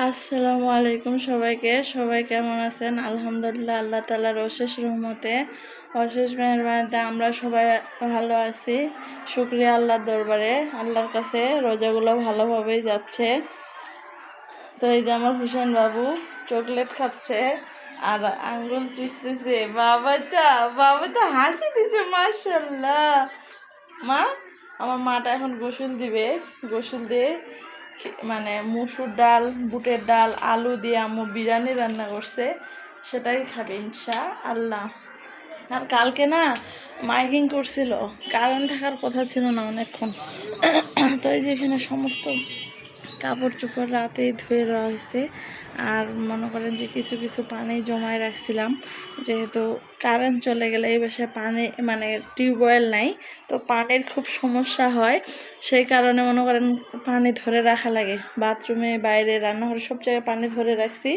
আসসালামু আলাইকুম সবাইকে। সবাই কেমন আছেন? আলহামদুলিল্লাহ, আল্লাহ তালার অশেষ রহমতে, অশেষ মেহরবানিতে আমরা সবাই ভালো আছি। শুক্রিয়া আল্লাহর দরবারে। আল্লাহর কাছে রোজাগুলো ভালোভাবেই যাচ্ছে। তো এই যে আমার হুসেন বাবু চকলেট খাচ্ছে, আর আঙ্গুল চুষতেছে বাবাটা বাবা তো হাসি দিছে মার্শাল্লাহ মা, আমার মাটা এখন গোসল দিবে। গোসল দিয়ে মানে মুসুর ডাল, বুটের ডাল, আলু দিয়ে আম্মু বিরিয়ানি রান্না করছে, সেটাই খাবে ইনশা আল্লাহ। আর কালকে না মাইকিং করছিল, কারেন্ট থাকার কথা ছিল না অনেকক্ষণ। তো এই যে এখানে সমস্ত কাপড় চোপড় রাতেই ধুয়ে দেওয়া হয়েছে। আর মনে করেন যে কিছু কিছু পানি জমায় রাখছিলাম। যেহেতু কারেন্ট চলে গেলে এই বাসায় পানি মানে টিউবওয়েল নাই, তো পানির খুব সমস্যা হয়। সেই কারণে মনে করেন পানি ধরে রাখা লাগে। বাথরুমে বাইরে, রান্নাঘরে সব জায়গায় পানি ধরে রাখছি।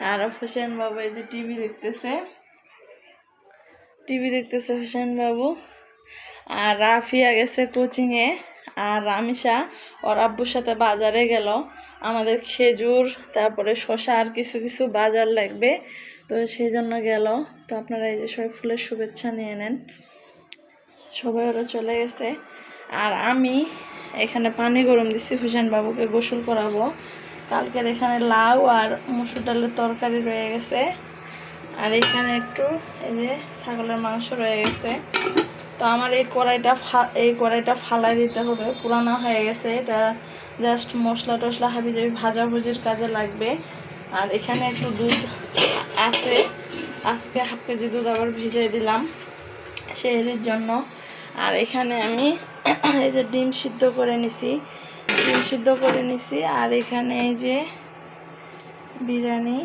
আর হোসেন বাবু এই যে টিভি দেখতেছে। টিভি দেখতেছে হোসেন বাবু। আর রাফিয়া গেছে কোচিংয়ে আর রামিসা ওর আব্বুর সাথে বাজারে গেল। আমাদের খেজুর, তারপরে শশা আর কিছু কিছু বাজার লাগবে। তো সেই জন্য গেল। তো আপনারা এই যে সবাই ফুলের শুভেচ্ছা নিয়ে নেন। সবাই ওরা চলে গেছে। আর আমি এখানে পানি গরম দিচ্ছি হুসেন বাবুকে গোসল করাবো। কালকের এখানে লাউ আর মসুর ডালের তরকারি রয়ে গেছে। আর এখানে একটু এই যে ছাগলের মাংস রয়ে গেছে। তো আমার এই কড়াইটা এই কড়াইটা ফালাই দিতে হবে। পুরানো হয়ে গেছে, এটা জাস্ট মশলা টশলা হাবি যাবি, ভাজাভুজির কাজে লাগবে। আর এখানে একটু দুধ আছে। আজকে হাফ কেজি দুধ আবার ভিজিয়ে দিলাম সেহরির জন্য। আর এখানে আমি এই যে ডিম সিদ্ধ করে নিছি। ডিম সিদ্ধ করে নিছি, আর এখানে এই যে বিরিয়ানি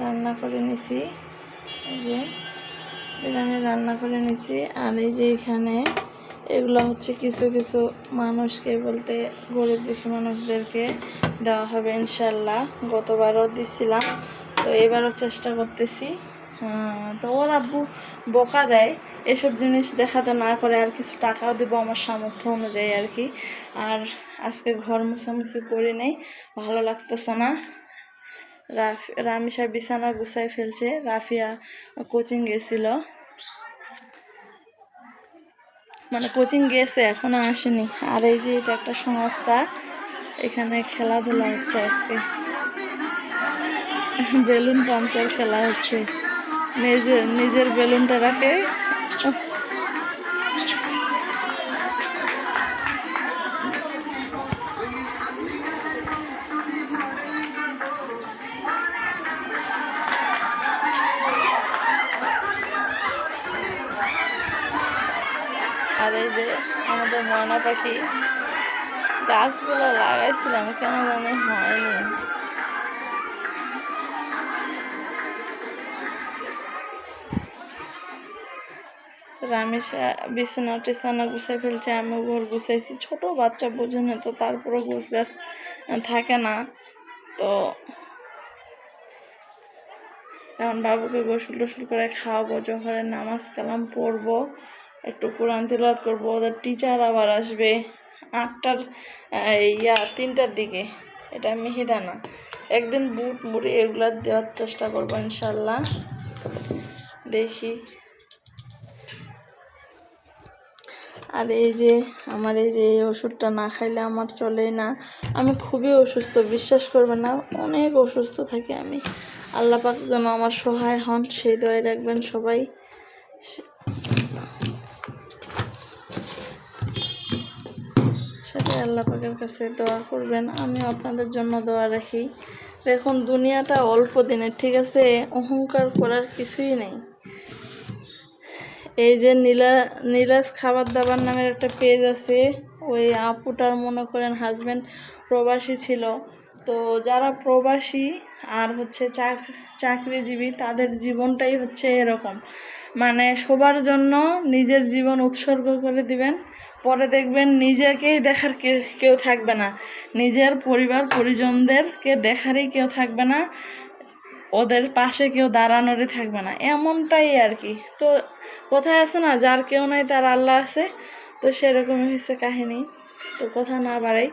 রান্না করে নিছি। এই যে বিরিয়ানি রান্না করে নিছি। আর এই যে এখানে এগুলো হচ্ছে কিছু কিছু মানুষকে বলতে গরিব দুঃখী মানুষদেরকে দেওয়া হবে ইনশাল্লাহ গতবারও দিছিলাম, তো এবারও চেষ্টা করতেছি। তো ওর আব্বু বোকা দেয়, এসব জিনিস দেখাতে না করে আর কিছু টাকাও দেবো আমার সামর্থ্য অনুযায়ী আর কি। আর আজকে ঘর মুছামুছি করে নেই, ভালো লাগতেছে না। রাফ বিছানা গুছাই ফেলছে। রাফিয়া কোচিং গেছিল। মানে কোচিং গেছে, এখনও আসেনি। আর এই যে এটা একটা সংস্থা, এখানে খেলাধুলা হচ্ছে আজকে। বেলুন পাঞ্চার খেলা হচ্ছে। নিজের নিজের বেলুনটা রাখে। আর এই যে আমাদের ময়না পাখি, গাছগুলো লাগাইছিলাম কেন জানি হয়নি। রামেশা বিছানা টিছানা গুছাই ফেলছে আমি ঘর গুছাইছি। ছোট বাচ্চা বোঝে না তো তারপরে গোছ গাছ থাকে না। তো এখন বাবুকে গোসল টোসল করে খাওয়াবো, জোহরের নামাজ কালাম পড়ব। একটু কোরআন তিলাওয়াত করব, ওদের টিচার আবার আসবে আটটার ইয়া, তিনটার দিকে। এটা মিহিদানা একদিন বুট মুড়ি এগুলো দেওয়ার চেষ্টা করব ইনশাল্লাহ। দেখি। আর এই যে, আমার এই যে এই ওষুধটা না খাইলে আমার চলেই না। আমি খুবই অসুস্থ, বিশ্বাস করবেন না, অনেক অসুস্থ থাকি আমি। আল্লাহ পাক যেন আমার সহায় হন, সেই দোয়াই রাখবেন সবাই। সে- সেটাই আল্লাহ পাকের কাছে দোয়া করবেন আমি আপনাদের জন্য দোয়া রাখি। দেখুন, দুনিয়াটা অল্প দিনের ঠিক আছে? অহংকার করার কিছুই নেই। এই যে নীলা, নীলাজ খাবার দাবার নামের একটা পেজ আছে, ওই আপুটার মনে করেন হাজব্যান্ড প্রবাসী ছিল। তো যারা প্রবাসী আর হচ্ছে চাক- চাকরিজীবী, তাদের জীবনটাই হচ্ছে এরকম। মানে সবার জন্য নিজের জীবন উৎসর্গ করে দিবেন। পরে দেখবেন নিজেকেই দেখার কেউ থাকবে না। নিজের পরিবার, পরিজনদেরকে দেখারই কেউ থাকবে না। ওদের পাশে কেউ দাঁড়ানোরই থাকবে না। এমনটাই আর কি। তো কোথায় আছে না? যার কেউ নাই, তার আল্লাহ আছে। তো সেরকমই হয়েছে কাহিনী। তো কথা না বাড়াই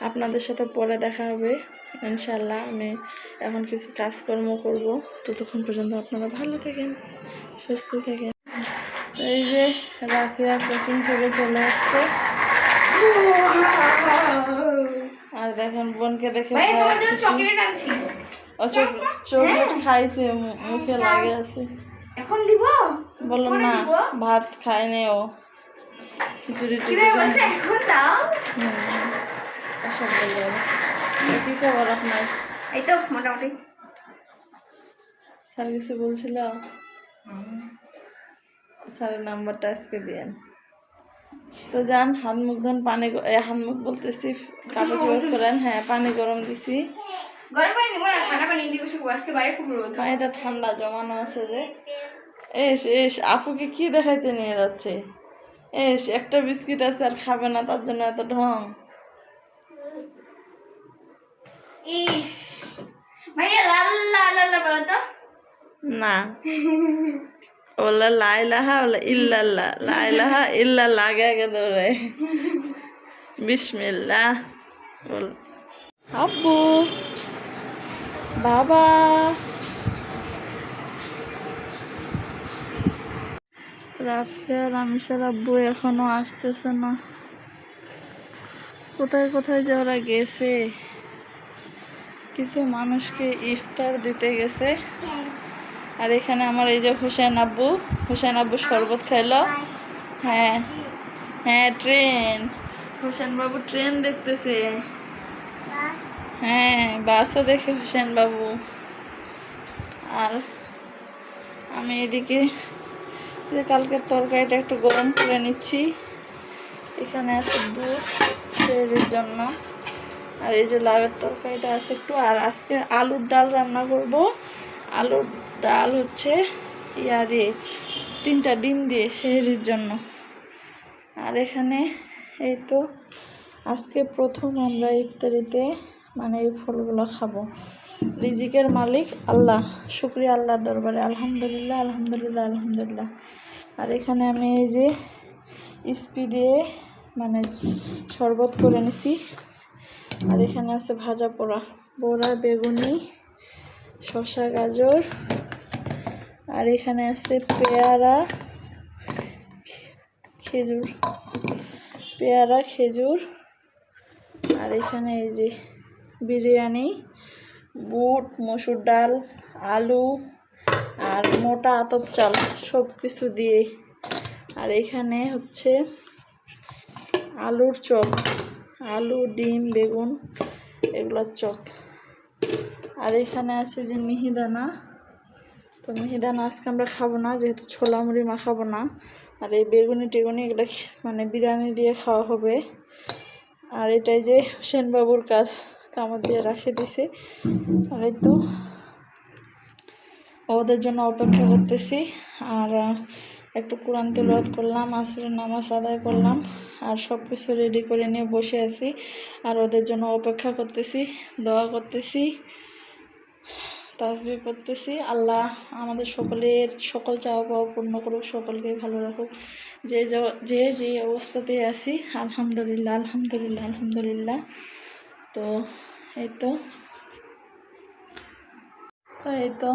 আপনাদের সাথে পরে দেখা হবে। ইনশাল্লাহ আমি এখন কিছু কাজকর্ম করব। ততক্ষণ পর্যন্ত আপনারা ভালো থাকেন, সুস্থ থাকেন। এই যে রাফিয়া কোচিং থেকে চলে আসছে। আর দেখুন বোনকে দেখে ও চক- চকলেট খাইছে মুখে লাগে আছে। এখন দিব? বললাম পরে না? ভাত খায়নি ও। খিচুড়ি এখন দাও? হুম, বলল কি খবর আপনার? এই তো মোটামুটি। স্যার কিছু বলছিল? স্যারের নাম্বারটা আজকে দিয়েন। তো যান হাত মুখ ধন পানি হাত মুখ বলতেছি কাপড় চোপড় করেন হ্যাঁ পানি গরম দিছি। পানিটা ঠান্ডা জমানো আছে যে। এস এস আপুকে কি দেখাইতে নিয়ে যাচ্ছে? এস একটা বিস্কিট আছে আর খাবে না তার জন্য এত ঢং। ইস ভাইয়া লাল্লা লাল্লা বলো তো। না। ওলা লাইলাহা ওলা ইল্লাল্লাহ লাইলাহা ইল্লাল্লাহ আগে আগে দৌড়ায় বিসমিল্লাহ বল আব্বু বাবা রাফিয়া রামিসার আব্বু এখনও আসতেছে না কোথায় কোথায় যে ওরা গেছে কিছু মানুষকে ইফতার দিতে গেছে আর এখানে আমার এই যে হুসেন আব্বু হুসেন আব্বু শরবত খাইলো হ্যাঁ। হ্যাঁ ট্রেন। হোসেন বাবু ট্রেন দেখতেছে। হ্যাঁ বাসও দেখে হুসেন বাবু। আর আমি এদিকে যে কালকে তরকারিটা একটু গরম করে নিচ্ছি। এখানে আছে দুধ শরীরের জন্য। আর এই যে লাউয়ের তরকারিটা আছে একটু, আর আজকে আলুর ডাল রান্না করব। আলুর ডাল হচ্ছে, ইয়া দিয়ে, তিনটা ডিম দিয়ে শরীরের জন্য। আর এখানে এই তো আজকে প্রথম আমরা ইফতারিতে মানে এই ফলগুলো খাব। রিজিকের মালিক আল্লাহ, শুক্রিয়া আল্লাহর দরবারে। আলহামদুলিল্লাহ আলহামদুলিল্লাহ আলহামদুলিল্লাহ। আর এখানে আমি এই যে স্পিডে মানে শরবত করে নিছি। আর এখানে আছে ভাজা পোড়া। বড়া বেগুনি, শসা, গাজর আর এখানে আছে পেয়ারা, খেজুর পেয়ারা, খেজুর। আর এখানে এই যে বিরিয়ানি, বুট, মসুর ডাল, আলু আর মোটা আতপ চাল সব কিছু দিয়ে। আর এখানে হচ্ছে আলুর চপ, আলু, ডিম, বেগুন, এগুলোর চপ। আর এখানে আছে যে মিহিদানা। তো মিহিদানা আজকে আমরা খাব না, যেহেতু ছোলা মুড়ি মাখাবো না। আর এই বেগুনি টেগুনি এগুলো মানে বিরিয়ানি দিয়ে খাওয়া হবে। আর এটাই যে হোসেন বাবুর কাজ, কামড় দিয়ে রাখে দিছে। আর এই তো ওদের জন্য অপেক্ষা করতেছি। আর একটু কোরআন তেলাওয়াত করলাম, আসরের নামাজ আদায় করলাম। আর সব কিছু রেডি করে নিয়ে বসে আছি। আর ওদের জন্য অপেক্ষা করতেছি, দোয়া করতেছি। তাসবি করতেছি আল্লাহ আমাদের সকলের সকল চাওয়া পাওয়া পূর্ণ করুক সকলকে ভালো রাখুক। যে যে যে অবস্থাতে আছি, আলহামদুলিল্লাহ আলহামদুলিল্লাহ আলহামদুলিল্লাহ। তো এই তো। তো এই তো।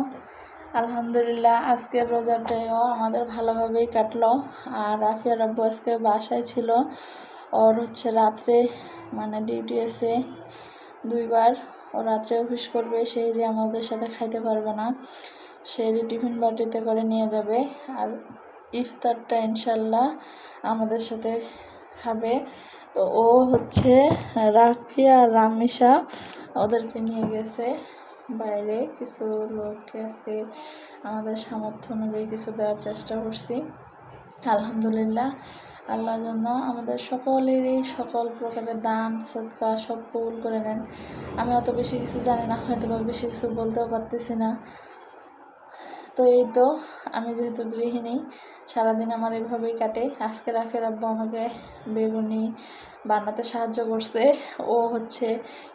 আলহামদুলিল্লাহ, আজকের রোজার ডেও আমাদের ভালোভাবেই কাটলো। আর রাফিয়ার আব্বু আজকে বাসায় ছিল। ওর হচ্ছে রাত্রে মানে ডিউটি আছে, দুইবার। ও রাত্রে অফিস করবে সেই আমাদের সাথে খাইতে পারবে না। সেই টিফিন বাটিতে করে নিয়ে যাবে। আর ইফতারটা ইনশাল্লাহ আমাদের সাথে খাবে। তো ও হচ্ছে রাফিয়া আর রামিসা ওদেরকে নিয়ে গেছে বাইরে। কিছু লোককে আজকে আমাদের সামর্থ্য অনুযায়ী কিছু দেওয়ার চেষ্টা করছি। আলহামদুলিল্লাহ। আল্লাহ যেন আমাদের সকলেরই সকল প্রকারের দান সৎকা সব কবুল করে নেন। আমি অত বেশি কিছু জানি না হয়তো বা বেশি কিছু বলতেও পারতেছি না। তো এই তো, আমি যেহেতু গৃহিণী, সারাদিন আমার এভাবেই কাটে। আজকে রাফের আব্বু আমাকে বেগুনি বানাতে সাহায্য করছে। ও হচ্ছে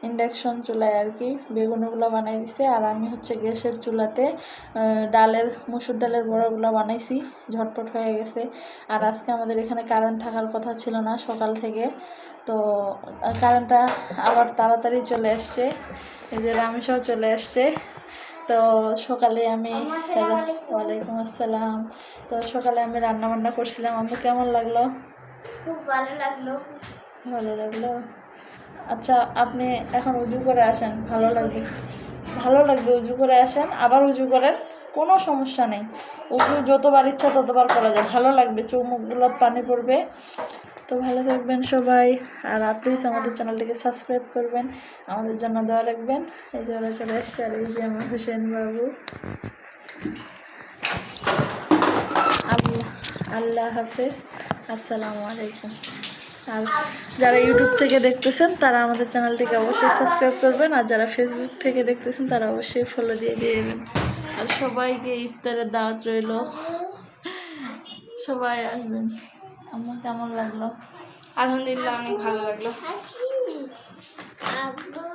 ইন্ডাকশন চুলায় আর কি বেগুনগুলো বানাই দিছে। আর আমি হচ্ছে গ্যাসের চুলাতে ডালের, মুসুর ডালের বড়াগুলো বানাইছি। ঝটপট হয়ে গেছে। আর আজকে আমাদের এখানে কারেন্ট থাকার কথা ছিল না সকাল থেকে। তো কারেন্টটা আবার তাড়াতাড়ি চলে আসছে। এই যে চলে আসছে। তো সকালে আমি ওয়ালাইকুম। আসসালাম। তো সকালে আমি রান্না বান্না করছিলাম। আমার কেমন লাগল? খুব ভালো লাগল। ভালো লাগল। আচ্ছা আপনি এখন উজু করে আসেন। ভালো লাগবে। ভালো লাগবে উজু করে আসেন। আবার উজু করেন। কোনো সমস্যা নেই। উজু যতবার ইচ্ছা ততবার করা যায়। ভালো লাগবে। চৌমুখগুলো পানি পড়বে। তো ভালো থাকবেন সবাই। আর প্লিজ আমাদের চ্যানেলটিকে সাবস্ক্রাইব করবেন। আমাদের জন্য দোয়া রাখবেন। এই যে ওরা চলে এসছে আর এই যে আমার হোসেন বাবু। আল্লাহ আল্লাহ হাফেজ। আসসালামু আলাইকুম। আর যারা ইউটিউব থেকে দেখতেছেন, তারা আমাদের চ্যানেলটিকে অবশ্যই সাবস্ক্রাইব করবেন। আর যারা ফেসবুক থেকে দেখতেছেন, তারা অবশ্যই ফলো দিয়ে দিয়ে দেবেন। আর সবাইকে ইফতারের দাওয়াত রইল। সবাই আসবেন। আমার কেমন লাগল? আলহামদুলিল্লাহ অনেক ভালো লাগল। আব্বু।